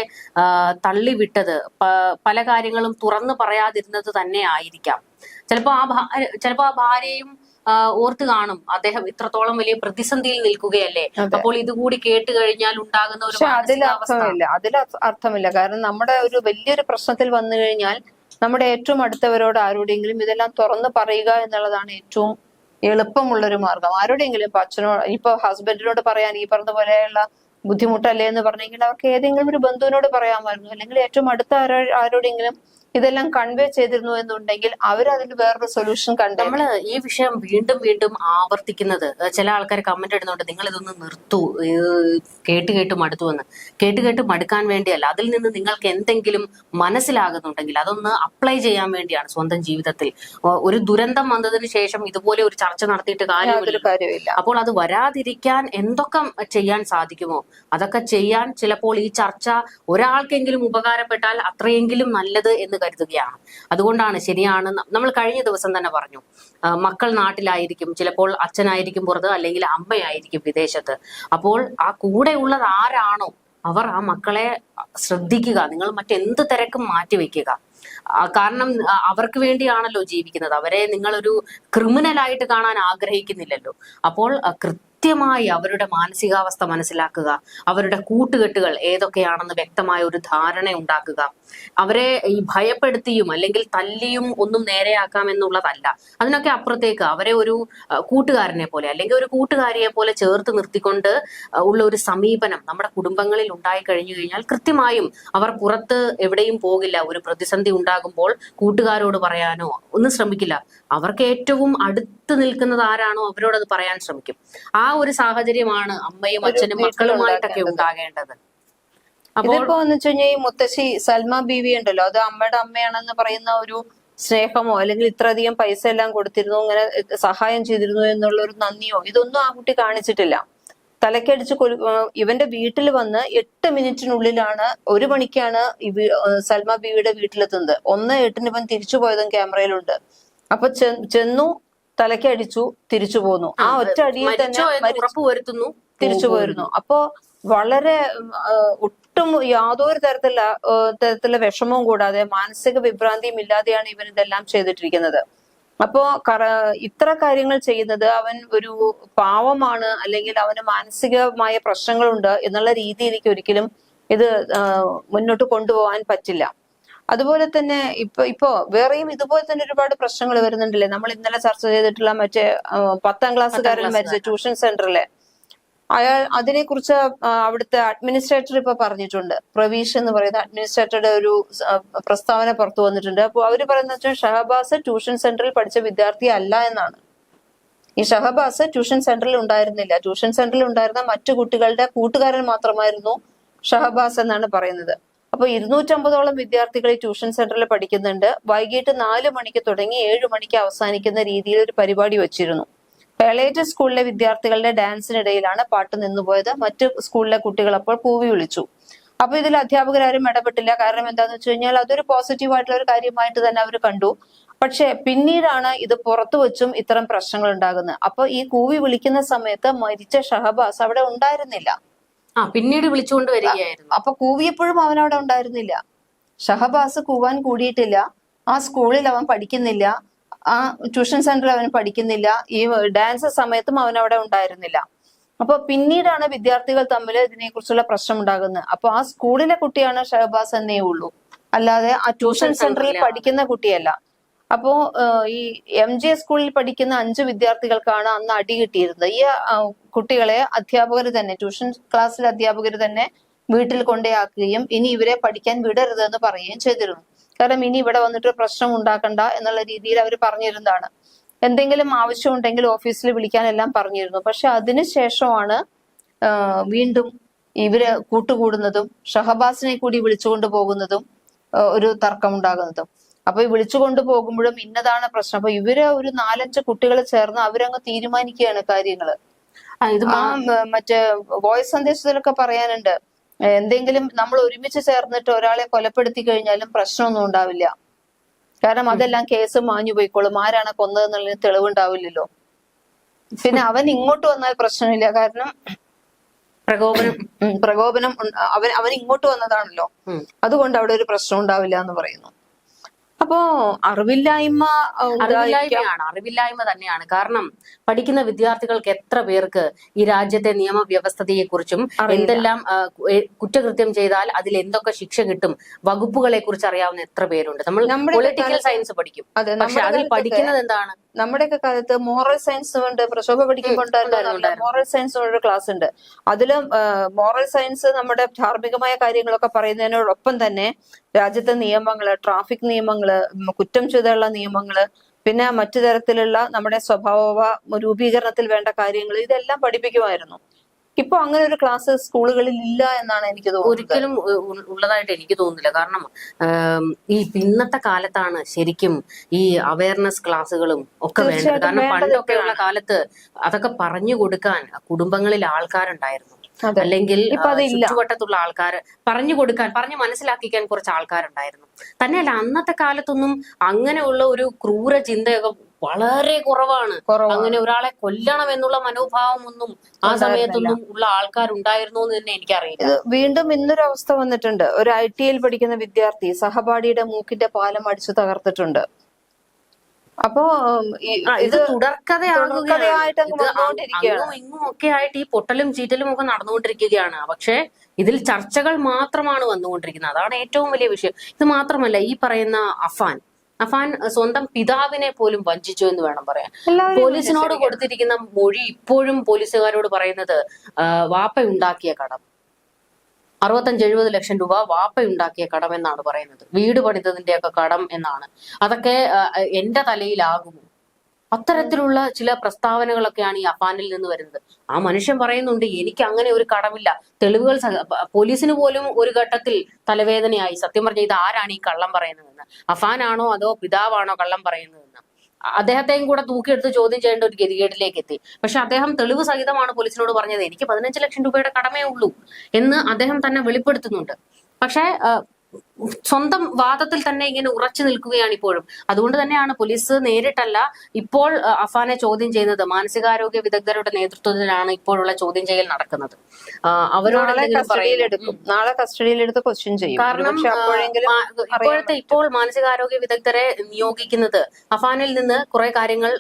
തള്ളിവിട്ടത് പല കാര്യങ്ങളും തുറന്നു പറയാതിരുന്നത് തന്നെ ആയിരിക്കാം. ചിലപ്പോ ആ ഭാര്യ ചിലപ്പോ ആ ഭാര്യയും ഓർത്ത് കാണും. അദ്ദേഹം ഇത്രത്തോളം വലിയ പ്രതിസന്ധിയിൽ നിൽക്കുകയല്ലേ. അപ്പോൾ ഇതുകൂടി കേട്ട് കഴിഞ്ഞാൽ ഉണ്ടാകുന്ന ഒരു അതിൽ അർത്ഥമില്ല. അതിൽ അർത്ഥമില്ല. കാരണം നമ്മുടെ ഒരു വലിയൊരു പ്രശ്നത്തിൽ വന്നു കഴിഞ്ഞാൽ നമ്മുടെ ഏറ്റവും അടുത്തവരോട് ആരോടെങ്കിലും ഇതെല്ലാം തുറന്നു പറയുക എന്നുള്ളതാണ് ഏറ്റവും എളുപ്പമുള്ള ഒരു മാർഗം. ആരോടെങ്കിലും ഇപ്പൊ അച്ഛനോട് ഇപ്പൊ ഹസ്ബൻഡിനോട് പറയാൻ ഈ പറഞ്ഞ പോലെയുള്ള ബുദ്ധിമുട്ടല്ലേ എന്ന് പറഞ്ഞെങ്കിൽ അവർക്ക് ഏതെങ്കിലും ഒരു ബന്ധുവിനോട് പറയാമായിരുന്നു. അല്ലെങ്കിൽ ഏറ്റവും അടുത്ത ആരോ ആരോടെങ്കിലും ഇതെല്ലാം കൺവേ ചെയ്തിരുന്നു എന്നുണ്ടെങ്കിൽ അവർ അതിന് വേറൊരു സൊല്യൂഷൻ കണ്ടു. നമ്മൾ ഈ വിഷയം വീണ്ടും വീണ്ടും ആവർത്തിക്കുന്നത് ചില ആൾക്കാർ കമന്റ് ഇടുന്നുണ്ട് നിങ്ങൾ ഇതൊന്ന് നിർത്തു കേട്ട് കേട്ട് മടുത്തു എന്ന്. കേട്ട് കേട്ട് മടുക്കാൻ വേണ്ടിയല്ല അതിൽ നിന്ന് നിങ്ങൾക്ക് എന്തെങ്കിലും മനസ്സിലാകുന്നുണ്ടെങ്കിൽ അതൊന്ന് അപ്ലൈ ചെയ്യാൻ വേണ്ടിയാണ് സ്വന്തം ജീവിതത്തിൽ. ഒരു ദുരന്തം വന്നതിന് ശേഷം ഇതുപോലെ ഒരു ചർച്ച നടത്തിയിട്ട് കാര്യമില്ല. കാര്യമില്ല അപ്പോൾ അത് വരാതിരിക്കാൻ എന്തൊക്കെ ചെയ്യാൻ സാധിക്കുമോ? അതൊക്കെ ചെയ്യാൻ ചിലപ്പോൾ ഈ ചർച്ച ഒരാൾക്കെങ്കിലും ഉപകാരപ്പെട്ടാൽ അത്രയെങ്കിലും നല്ലത് എന്ന് കരുതുകയാണ്. അതുകൊണ്ടാണ് ശരിയാണ് നമ്മൾ കഴിഞ്ഞ ദിവസം തന്നെ പറഞ്ഞു. മക്കൾ നാട്ടിലായിരിക്കും ചിലപ്പോൾ അച്ഛനായിരിക്കും പുറത്ത് അല്ലെങ്കിൽ അമ്മയായിരിക്കും വിദേശത്ത്. അപ്പോൾ ആ കൂടെ ഉള്ളത് ആരാണോ അവർ ആ മക്കളെ ശ്രദ്ധിക്കുക നിങ്ങൾ മറ്റെന്ത് തിരക്കും മാറ്റിവെക്കുക കാരണം അവർക്ക് വേണ്ടിയാണല്ലോ ജീവിക്കുന്നത്. അവരെ നിങ്ങളൊരു ക്രിമിനലായിട്ട് കാണാൻ ആഗ്രഹിക്കുന്നില്ലല്ലോ. അപ്പോൾ കൃത്യമായി അവരുടെ മാനസികാവസ്ഥ മനസ്സിലാക്കുക. അവരുടെ കൂട്ടുകെട്ടുകൾ ഏതൊക്കെയാണെന്ന് വ്യക്തമായ ഒരു ധാരണ ഉണ്ടാക്കുക. അവരെ ഈ ഭയപ്പെടുത്തിയും അല്ലെങ്കിൽ തല്ലിയും ഒന്നും നേരെയാക്കാം എന്നുള്ളതല്ല. അതിനൊക്കെ അപ്പുറത്തേക്ക് അവരെ ഒരു കൂട്ടുകാരനെ പോലെ അല്ലെങ്കിൽ ഒരു കൂട്ടുകാരിയെ പോലെ ചേർത്ത് നിർത്തിക്കൊണ്ട് ഉള്ള ഒരു സമീപനം നമ്മുടെ കുടുംബങ്ങളിൽ ഉണ്ടായി കഴിഞ്ഞു കഴിഞ്ഞാൽ കൃത്യമായും അവർ പുറത്ത് എവിടെയും പോകില്ല. ഒരു പ്രതിസന്ധി ഉണ്ടാകുമ്പോൾ കൂട്ടുകാരോട് പറയാനോ ഒന്നും ശ്രമിക്കില്ല. അവർക്ക് ഏറ്റവും അടുത്ത് നിൽക്കുന്നത് ആരാണോ അവരോടത് പറയാൻ ശ്രമിക്കും. ആ ഒരു സാഹചര്യമാണ് അമ്മയും അച്ഛനും മക്കളുമായിട്ടൊക്കെ ഉണ്ടാകേണ്ടത്. ഇതിപ്പോ എന്ന് വെച്ച് കഴിഞ്ഞാൽ ഈ മുത്തശ്ശി സൽമ ബീവി ഉണ്ടല്ലോ അത് അമ്മയുടെ അമ്മയാണെന്ന് പറയുന്ന ഒരു സ്നേഹമോ അല്ലെങ്കിൽ ഇത്രയധികം പൈസ എല്ലാം കൊടുത്തിരുന്നു ഇങ്ങനെ സഹായം ചെയ്തിരുന്നു എന്നുള്ള ഒരു നന്ദിയോ? ഇതൊന്നും ആ കുട്ടി കാണിച്ചിട്ടില്ല. തലക്കടിച്ച് കൊലു ഇവന്റെ വീട്ടിൽ വന്ന് എട്ട് മിനിറ്റിനുള്ളിലാണ് ഒരു മണിക്കാണ് ഈ സൽമ ബീവിയുടെ വീട്ടിലെത്തുന്നത്. ഒന്ന് എട്ടിന് ഇവൻ തിരിച്ചു പോയതും ക്യാമറയിലുണ്ട്. അപ്പൊ ചെന്നു തലക്കടിച്ചു തിരിച്ചു പോന്നു. ആ ഒറ്റ അടിയിൽ തന്നെ വരുത്തുന്നു. തിരിച്ചു പോയിരുന്നു. അപ്പോ വളരെ ഒട്ടും യാതൊരു തരത്തിലുള്ള തരത്തിലുള്ള വിഷമവും കൂടാതെ മാനസിക വിഭ്രാന്തിയും ഇല്ലാതെയാണ് ഇവൻ ഇതെല്ലാം ചെയ്തിട്ടിരിക്കുന്നത്. അപ്പോ കറ ഇത്ര കാര്യങ്ങൾ ചെയ്യുന്നത് അവൻ ഒരു പാവമാണ് അല്ലെങ്കിൽ അവന് മാനസികമായ പ്രശ്നങ്ങളുണ്ട് എന്നുള്ള രീതിയിലേക്ക് ഒരിക്കലും ഇത് മുന്നോട്ട് കൊണ്ടുപോകാൻ പറ്റില്ല. അതുപോലെ തന്നെ ഇപ്പൊ ഇപ്പോ വേറെയും ഇതുപോലെ തന്നെ ഒരുപാട് പ്രശ്നങ്ങൾ വരുന്നുണ്ടല്ലേ? നമ്മൾ ഇന്നലെ ചർച്ച ചെയ്തിട്ടുള്ള മറ്റേ പത്താം ക്ലാസ്സുകാരൻ മരിച്ച ട്യൂഷൻ സെന്ററിലെ അയാൾ അതിനെക്കുറിച്ച് കുറിച്ച് അവിടുത്തെ അഡ്മിനിസ്ട്രേറ്റർ ഇപ്പൊ പറഞ്ഞിട്ടുണ്ട്. പ്രവീഷ് എന്ന് പറയുന്ന അഡ്മിനിസ്ട്രേറ്ററുടെ ഒരു പ്രസ്താവന പുറത്തു വന്നിട്ടുണ്ട്. അപ്പോൾ അവർ പറയുന്നത് വെച്ചാൽ ഷഹബാസ് ട്യൂഷൻ സെന്ററിൽ പഠിച്ച വിദ്യാർത്ഥി അല്ല എന്നാണ്. ഈ ഷഹബാസ് ട്യൂഷൻ സെന്ററിൽ ഉണ്ടായിരുന്നില്ല. ട്യൂഷൻ സെന്ററിൽ ഉണ്ടായിരുന്ന മറ്റു കുട്ടികളുടെ കൂട്ടുകാരൻ മാത്രമായിരുന്നു ഷഹബാസ് എന്നാണ് പറയുന്നത്. അപ്പൊ ഇരുന്നൂറ്റമ്പതോളം വിദ്യാർത്ഥികൾ ഈ ട്യൂഷൻ സെന്ററിൽ പഠിക്കുന്നുണ്ട്. വൈകിട്ട് നാല് മണിക്ക് തുടങ്ങി ഏഴ് മണിക്ക് അവസാനിക്കുന്ന രീതിയിൽ ഒരു പരിപാടി വെച്ചിരുന്നു. പേളേറ്റ് സ്കൂളിലെ വിദ്യാർത്ഥികളുടെ ഡാൻസിനിടയിലാണ് പാട്ട് നിന്നുപോയത്. മറ്റു സ്കൂളിലെ കുട്ടികൾ അപ്പോൾ പൂവി വിളിച്ചു. അപ്പൊ ഇതിൽ അധ്യാപകരാരും ഇടപെട്ടില്ല. കാരണം എന്താന്ന് വെച്ച് കഴിഞ്ഞാൽ അതൊരു പോസിറ്റീവ് ആയിട്ടുള്ള ഒരു കാര്യമായിട്ട് തന്നെ അവർ കണ്ടു. പക്ഷെ പിന്നീടാണ് ഇത് പുറത്തു വെച്ചും ഇത്തരം പ്രശ്നങ്ങൾ ഉണ്ടാകുന്നത്. അപ്പൊ ഈ കൂവി വിളിക്കുന്ന സമയത്ത് മരിച്ച ഷഹബാസ് അവിടെ ഉണ്ടായിരുന്നില്ല. ആ പിന്നീട് വിളിച്ചുകൊണ്ട് വരികയായിരുന്നു. അപ്പൊ കൂവിയപ്പോഴും അവൻ അവിടെ ഉണ്ടായിരുന്നില്ല. ഷഹബാസ് കൂവാൻ കൂടിയിട്ടില്ല. ആ സ്കൂളിൽ അവൻ പഠിക്കുന്നില്ല. ആ ട്യൂഷൻ സെന്ററിൽ അവൻ പഠിക്കുന്നില്ല. ഈ ഡാൻസ് സമയത്തും അവൻ അവിടെ ഉണ്ടായിരുന്നില്ല. അപ്പൊ പിന്നീടാണ് വിദ്യാർത്ഥികൾ തമ്മിൽ ഇതിനെക്കുറിച്ചുള്ള പ്രശ്നം ഉണ്ടാകുന്നത്. അപ്പൊ ആ സ്കൂളിലെ കുട്ടിയാണ് ഷഹബാസ് എന്നേ ഉള്ളൂ. അല്ലാതെ ആ ട്യൂഷൻ സെന്ററിൽ പഠിക്കുന്ന കുട്ടിയല്ല. അപ്പോ ഈ എം ജെ സ്കൂളിൽ പഠിക്കുന്ന അഞ്ച് വിദ്യാർത്ഥികൾക്കാണ് അന്ന് അടി കിട്ടിയിരുന്നത്. ഈ കുട്ടികളെ അധ്യാപകർ തന്നെ ട്യൂഷൻ ക്ലാസ്സിലെ അധ്യാപകർ തന്നെ വീട്ടിൽ കൊണ്ടേയാക്കുകയും ഇനി ഇവരെ പഠിക്കാൻ വിടരുത് എന്ന് പറയുകയും ചെയ്തിരുന്നു. കാരണം ഇനി ഇവിടെ വന്നിട്ട് പ്രശ്നം ഉണ്ടാക്കണ്ട എന്നുള്ള രീതിയിൽ അവർ പറഞ്ഞിരുന്നതാണ്. എന്തെങ്കിലും ആവശ്യമുണ്ടെങ്കിൽ ഓഫീസിൽ വിളിക്കാൻ എല്ലാം പറഞ്ഞിരുന്നു. പക്ഷെ അതിനുശേഷമാണ് ശേഷമാണ് വീണ്ടും ഇവർ കൂട്ടുകൂടുന്നതും ഷഹബാസിനെ കൂടി വിളിച്ചുകൊണ്ട് പോകുന്നതും ഒരു തർക്കമുണ്ടാകുന്നതും. അപ്പൊ ഈ വിളിച്ചു പോകുമ്പോഴും ഇന്നതാണ് പ്രശ്നം. അപ്പൊ ഇവർ ഒരു നാലഞ്ച് കുട്ടികൾ ചേർന്ന് അവരങ്ങ് തീരുമാനിക്കുകയാണ് കാര്യങ്ങൾ. ആ, മറ്റേ വോയിസ് സന്ദേശത്തിലൊക്കെ പറയാനുണ്ട്. എന്തെങ്കിലും നമ്മൾ ഒരുമിച്ച് ചേർന്നിട്ട് ഒരാളെ കൊലപ്പെടുത്തി കഴിഞ്ഞാലും പ്രശ്നമൊന്നും ഉണ്ടാവില്ല. കാരണം അതെല്ലാം കേസ് മാഞ്ഞു പോയിക്കോളും. ആരാണ് കൊന്നതെന്നുള്ളതിന് തെളിവുണ്ടാവില്ലല്ലോ. പിന്നെ അവൻ ഇങ്ങോട്ട് വന്നാൽ പ്രശ്നമില്ല. കാരണം പ്രകോപനം. പ്രകോപനം അവൻ അവൻ ഇങ്ങോട്ട് വന്നതാണല്ലോ. അതുകൊണ്ട് അവിടെ ഒരു പ്രശ്നം ഉണ്ടാവില്ല എന്ന് പറയുന്നു. അപ്പോ അറിവില്ലായ്മ അറിവില്ലായ്മയാണ് അറിവില്ലായ്മ തന്നെയാണ്. കാരണം പഠിക്കുന്ന വിദ്യാർത്ഥികൾക്ക് എത്ര പേർക്ക് ഈ രാജ്യത്തെ നിയമവ്യവസ്ഥതയെ കുറിച്ചും എന്തെല്ലാം കുറ്റകൃത്യം ചെയ്താൽ അതിൽ എന്തൊക്കെ ശിക്ഷ കിട്ടും വകുപ്പുകളെ കുറിച്ച് അറിയാവുന്ന എത്ര പേരുണ്ട്. നമ്മൾ പൊളിറ്റിക്കൽ സയൻസ് പഠിക്കും. പക്ഷെ അതിൽ പഠിക്കുന്നത് എന്താണ്? നമ്മുടെയൊക്കെ കാലത്ത് മോറൽ സയൻസ് കൊണ്ട് പ്രക്ഷോഭ പഠിക്കുമ്പോൾ മോറൽ സയൻസ് ഒരു ക്ലാസ് ഉണ്ട്. അതിലും മോറൽ സയൻസ് നമ്മുടെ ധാർമ്മികമായ കാര്യങ്ങളൊക്കെ പറയുന്നതിനോടൊപ്പം തന്നെ രാജ്യത്തെ നിയമങ്ങൾ ട്രാഫിക് നിയമങ്ങൾ കുറ്റം ചെയ്തുള്ള നിയമങ്ങൾ പിന്നെ മറ്റു തരത്തിലുള്ള നമ്മുടെ സ്വഭാവ രൂപീകരണത്തിൽ വേണ്ട കാര്യങ്ങൾ ഇതെല്ലാം പഠിപ്പിക്കുമായിരുന്നു. ഇപ്പൊ അങ്ങനെ ഒരു ക്ലാസ് സ്കൂളുകളിൽ ഇല്ല എന്നാണ് എനിക്ക് തോന്നുന്നത്. ഒരിക്കലും ഉള്ളതായിട്ട് എനിക്ക് തോന്നുന്നില്ല. കാരണം ഈ ഇന്നത്തെ കാലത്താണ് ശരിക്കും ഈ അവയർനെസ് ക്ലാസ്സുകളും ഒക്കെ വേണ്ടത്. കാരണം പണ്ടൊക്കെയുള്ള കാലത്ത് അതൊക്കെ പറഞ്ഞു കൊടുക്കാൻ കുടുംബങ്ങളിൽ ആൾക്കാരുണ്ടായിരുന്നു. അല്ലെങ്കിൽ ചുറ്റുവട്ടത്തുള്ള ആൾക്കാർ പറഞ്ഞു കൊടുക്കാൻ പറഞ്ഞു മനസ്സിലാക്കിക്കാൻ കുറച്ച് ആൾക്കാരുണ്ടായിരുന്നു. തന്നെയല്ല അന്നത്തെ കാലത്തൊന്നും അങ്ങനെയുള്ള ഒരു ക്രൂര ചിന്തയൊക്കെ വളരെ കുറവാണ്. അങ്ങനെ ഒരാളെ കൊല്ലണം എന്നുള്ള മനോഭാവം ഒന്നും ആ സമയത്തൊന്നും ഉള്ള ആൾക്കാരുണ്ടായിരുന്നോ എന്ന് തന്നെ എനിക്കറിയില്ല. വീണ്ടും ഇന്നൊരു അവസ്ഥ വന്നിട്ടുണ്ട്. ഒരു ഐ ടി ഐയിൽ പഠിക്കുന്ന വിദ്യാർത്ഥി സഹപാഠിയുടെ മൂക്കിന്റെ പാലം അടിച്ചു തകർത്തിട്ടുണ്ട്. അപ്പോ ഇത് തുടർക്കഥയാണ് തുടർക്കഥയായിട്ട് ഇങ്ങും ഒക്കെ ആയിട്ട് ഈ പൊട്ടലും ചീറ്റലും ഒക്കെ നടന്നുകൊണ്ടിരിക്കുകയാണ്. പക്ഷെ ഇതിൽ ചർച്ചകൾ മാത്രമാണ് വന്നുകൊണ്ടിരിക്കുന്നത്. അതാണ് ഏറ്റവും വലിയ വിഷയം. ഇത് മാത്രമല്ല ഈ പറയുന്ന അഫാൻ. അഫാൻ സ്വന്തം പിതാവിനെ പോലും വഞ്ചിച്ചു എന്ന് വേണം പറയാൻ. പോലീസിനോട് കൊടുത്തിരിക്കുന്ന മൊഴി ഇപ്പോഴും പോലീസുകാരോട് പറയുന്നത് വാപ്പയുണ്ടാക്കിയ വാപ്പ ഉണ്ടാക്കിയ കടം. അറുപത്തഞ്ച് എഴുപത് ലക്ഷം രൂപ വാപ്പ ഉണ്ടാക്കിയ കടം എന്നാണ് പറയുന്നത്. വീട് പണിതതിന്റെയൊക്കെ കടം എന്നാണ്. അതൊക്കെ എന്റെ തലയിലാകുമോ? അത്തരത്തിലുള്ള ചില പ്രസ്താവനകളൊക്കെയാണ് ഈ അഫാനിൽ നിന്ന് വരുന്നത്. ആ മനുഷ്യൻ പറയുന്നുണ്ട് എനിക്ക് അങ്ങനെ ഒരു കടമില്ല. തെളിവുകൾ പോലീസിന് പോലും ഒരു ഘട്ടത്തിൽ തലവേദനയായി. സത്യം പറഞ്ഞ ഇത് ആരാണ് ഈ കള്ളം പറയുന്നതെന്ന്? അഫാനാണോ അതോ പിതാവാണോ കള്ളം പറയുന്നതെന്ന്? അദ്ദേഹത്തെയും കൂടെ തൂക്കിയെടുത്ത് ചോദ്യം ചെയ്യേണ്ട ഒരു ഗതികേടിലേക്ക് എത്തി. പക്ഷെ അദ്ദേഹം തെളിവ് സഹിതമാണ് പോലീസിനോട് പറഞ്ഞത്. എനിക്ക് പതിനഞ്ച് ലക്ഷം രൂപയുടെ കടമേ ഉള്ളൂ എന്ന് അദ്ദേഹം തന്നെ വെളിപ്പെടുത്തുന്നുണ്ട്. പക്ഷേ സ്വന്തം വാദത്തിൽ തന്നെ ഇങ്ങനെ ഉറച്ചു നിൽക്കുകയാണ് ഇപ്പോഴും അതുകൊണ്ട് തന്നെയാണ് പോലീസ് നേരിട്ടല്ല ഇപ്പോൾ അഫാനെ ചോദ്യം ചെയ്യുന്നത്. മാനസികാരോഗ്യ വിദഗ്ധരുടെ നേതൃത്വത്തിലാണ് ഇപ്പോഴുള്ള ചോദ്യം ചെയ്യൽ നടക്കുന്നത്. അവരോട് നാളെ കസ്റ്റഡിയിൽ പറയുന്നു. കസ്റ്റഡിയിലെടുക്കും നാളെ കസ്റ്റഡിയിലെടുത്ത് ക്വസ്റ്റ്യൻ ചെയ്യും. കാരണം ഇപ്പോഴത്തെ ഇപ്പോൾ മാനസികാരോഗ്യ വിദഗ്ധരെ നിയോഗിക്കുന്നത് അഫാനിൽ നിന്ന് കുറെ കാര്യങ്ങൾ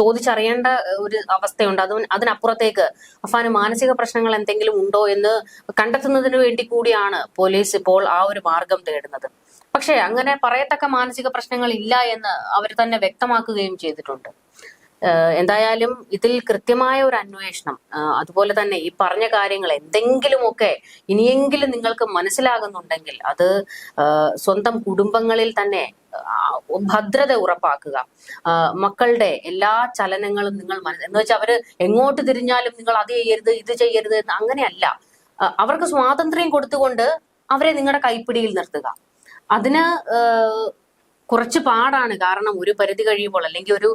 ചോദിച്ചറിയേണ്ട ഒരു അവസ്ഥയുണ്ട്. അത് അതിനപ്പുറത്തേക്ക് അഫാന് മാനസിക പ്രശ്നങ്ങൾ എന്തെങ്കിലും ഉണ്ടോ എന്ന് കണ്ടെത്തുന്നതിന് വേണ്ടി കൂടിയാണ് പോലീസ് ഇപ്പോൾ ആ ഒരു മാർഗം തേടുന്നത്. പക്ഷേ അങ്ങനെ പറയത്തക്ക മാനസിക പ്രശ്നങ്ങൾ ഇല്ല എന്ന് അവർ തന്നെ വ്യക്തമാക്കുകയും ചെയ്തിട്ടുണ്ട്. എന്തായാലും ഇതിൽ കൃത്യമായ ഒരു അന്വേഷണം അതുപോലെ തന്നെ ഈ പറഞ്ഞ കാര്യങ്ങൾ എന്തെങ്കിലുമൊക്കെ ഇനിയെങ്കിലും നിങ്ങൾക്ക് മനസ്സിലാകുന്നുണ്ടെങ്കിൽ അത് സ്വന്തം കുടുംബങ്ങളിൽ തന്നെ ഭദ്രത ഉറപ്പാക്കുക. മക്കളുടെ എല്ലാ ചലനങ്ങളും നിങ്ങൾ മനസ്സ് എന്ന് വെച്ചാൽ അവർ എങ്ങോട്ട് തിരിഞ്ഞാലും നിങ്ങൾ അത് ചെയ്യരുത് ഇത് ചെയ്യരുത് അങ്ങനെയല്ല. അവർക്ക് സ്വാതന്ത്ര്യം കൊടുത്തുകൊണ്ട് അവരെ നിങ്ങളുടെ കൈപ്പിടിയിൽ നിർത്തുക. അതിന് കുറച്ച് പാടാണ്. കാരണം ഒരു പരിധി കഴിയുമ്പോൾ അല്ലെങ്കിൽ ഒരു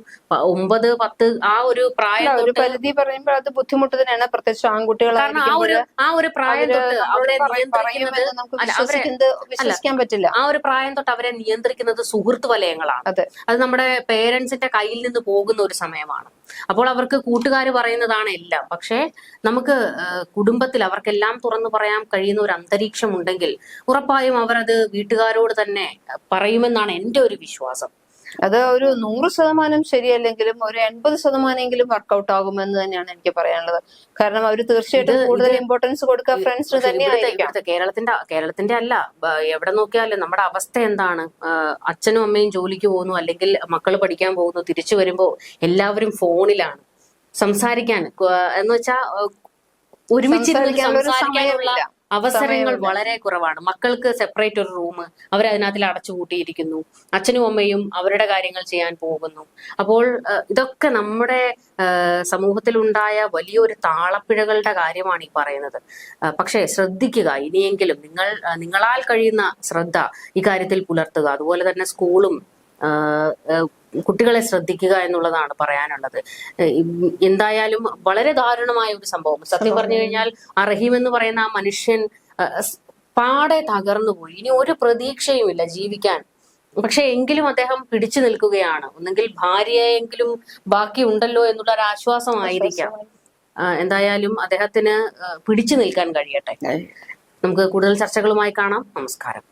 ഒമ്പത് പത്ത് ആ ഒരു പ്രായം ഒരു പരിധി പറയുമ്പോൾ അത് ബുദ്ധിമുട്ട് തന്നെയാണ് പ്രത്യേകിച്ച് കാരണം ആ ഒരു ആ ഒരു പ്രായം തൊട്ട് അവരെ വിശ്വസിക്കാൻ പറ്റില്ല. ആ ഒരു പ്രായം തൊട്ട് അവരെ നിയന്ത്രിക്കുന്നത് സുഹൃത്ത് വലയങ്ങളാണ്. അത്. നമ്മുടെ പേരൻസിന്റെ കയ്യിൽ നിന്ന് പോകുന്ന ഒരു സമയമാണ്. അപ്പോൾ അവർക്ക് കൂട്ടുകാർ പറയുന്നതാണ് എല്ലാം. പക്ഷേ നമുക്ക് കുടുംബത്തിൽ അവർക്കെല്ലാം തുറന്നു പറയാൻ കഴിയുന്ന ഒരു അന്തരീക്ഷം ഉണ്ടെങ്കിൽ ഉറപ്പായും അവരത് വീട്ടുകാരോട് തന്നെ പറയുമെന്നാണ് എന്റെ ഒരു വിശ്വാസം. അത് ഒരു നൂറ് ശതമാനം ശരിയല്ലെങ്കിലും ഒരു എൺപത് ശതമാനമെങ്കിലും വർക്കൗട്ട് ആകുമെന്ന് തന്നെയാണ് എനിക്ക് പറയാനുള്ളത്. കാരണം അവർ തീർച്ചയായിട്ടും കൂടുതൽ ഇമ്പോർട്ടൻസ് കൊടുക്കുക ഫ്രണ്ട്സിന് തന്നെയായിരിക്കും കേരളത്തിന്റെ കേരളത്തിന്റെ അല്ല എവിടെ നോക്കിയാലും നമ്മുടെ അവസ്ഥ എന്താണ്? അച്ഛനും അമ്മയും ജോലിക്ക് പോകുന്നു അല്ലെങ്കിൽ മക്കൾ പഠിക്കാൻ പോകുന്നു തിരിച്ചു വരുമ്പോ എല്ലാവരും ഫോണിലാണ് സംസാരിക്കാൻ. എന്ന് വെച്ചാൽ ഒരുമിച്ച് ഒരുമിച്ചിരുന്ന് സംസാരിക്കാനുള്ള. അവസരങ്ങൾ വളരെ കുറവാണ്. മക്കൾക്ക് സെപ്പറേറ്റ് ഒരു റൂം അവരതിനകത്തിൽ അടച്ചു കൂട്ടിയിരിക്കുന്നു. അച്ഛനും അമ്മയും അവരുടെ കാര്യങ്ങൾ ചെയ്യാൻ പോകുന്നു. അപ്പോൾ ഇതൊക്കെ നമ്മുടെ സമൂഹത്തിലുണ്ടായ വലിയൊരു താളപ്പിഴകളുടെ കാര്യമാണ് ഈ പറയുന്നത്. പക്ഷേ ശ്രദ്ധിക്കുക ഇനിയെങ്കിലും നിങ്ങൾ നിങ്ങളാൽ കഴിയുന്ന ശ്രദ്ധ ഇക്കാര്യത്തിൽ പുലർത്തുക. അതുപോലെ തന്നെ സ്കൂളും കുട്ടികളെ ശ്രദ്ധിക്കുക എന്നുള്ളതാണ് പറയാനുള്ളത്. എന്തായാലും വളരെ ദാരുണമായ ഒരു സംഭവം. സത്യം പറഞ്ഞു കഴിഞ്ഞാൽ ആ റഹീം എന്ന് പറയുന്ന ആ മനുഷ്യൻ പാടെ തകർന്നു പോയി. ഇനി ഒരു പ്രതീക്ഷയുമില്ല ജീവിക്കാൻ. പക്ഷെ എങ്കിലും അദ്ദേഹം പിടിച്ചു നിൽക്കുകയാണ്. ഒന്നെങ്കിൽ ഭാര്യയെങ്കിലും ബാക്കി ഉണ്ടല്ലോ എന്നുള്ള ഒരു ആശ്വാസമായിരിക്കാം. എന്തായാലും അദ്ദേഹത്തിന് പിടിച്ചു നിൽക്കാൻ കഴിയട്ടെ. നമുക്ക് കൂടുതൽ ചർച്ചകളുമായി കാണാം. നമസ്കാരം.